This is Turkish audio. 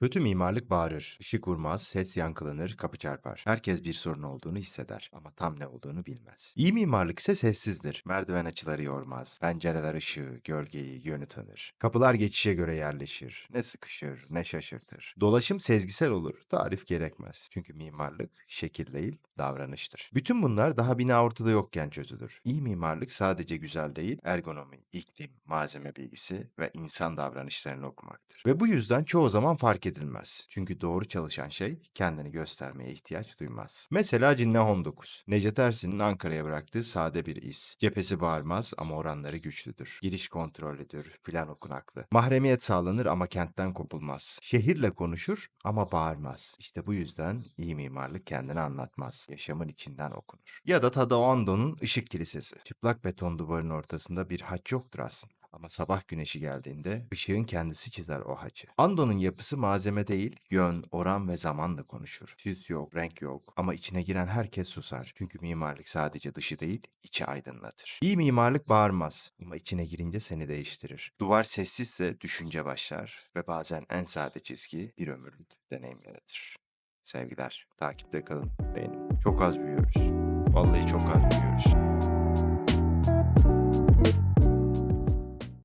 Kötü mimarlık bağırır, ışık vurmaz, ses yankılanır, kapı çarpar. Herkes bir sorun olduğunu hisseder ama tam ne olduğunu bilmez. İyi mimarlık ise sessizdir. Merdiven açıları yormaz. Pencereler ışığı, gölgeyi, yönü tanır. Kapılar geçişe göre yerleşir. Ne sıkışır, ne şaşırtır. Dolaşım sezgisel olur, tarif gerekmez. Çünkü mimarlık şekil değil, davranıştır. Bütün bunlar daha bina ortada yokken çözülür. İyi mimarlık sadece güzel değil, ergonomi, iklim, malzeme bilgisi ve insan davranışlarını okumaktır. Ve bu yüzden çoğu zaman fark edilmez. Çünkü doğru çalışan şey kendini göstermeye ihtiyaç duymaz. Mesela Cinne 19. Necdet Ersin'in Ankara'ya bıraktığı sade bir iz. Cephesi bağırmaz ama oranları güçlüdür. Giriş kontrollüdür, plan okunaklı. Mahremiyet sağlanır ama kentten kopulmaz. Şehirle konuşur ama bağırmaz. İşte bu yüzden iyi mimarlık kendini anlatmaz. Yaşamın içinden okunur. Ya da Tadao Ando'nun Işık Kilisesi. Çıplak beton duvarın ortasında bir haç yoktur aslında. Ama sabah güneşi geldiğinde ışığın kendisi çizer o haçı. Ando'nun yapısı malzeme değil, yön, oran ve zamanla konuşur. Süs yok, renk yok ama içine giren herkes susar. Çünkü mimarlık sadece dışı değil, içi aydınlatır. İyi mimarlık bağırmaz ama içine girince seni değiştirir. Duvar sessizse düşünce başlar ve bazen en sade çizgi bir ömürlük deneyim yaratır. Sevgiler, takipte kalın, beğenin. Çok az büyüyoruz. Vallahi çok az büyüyoruz.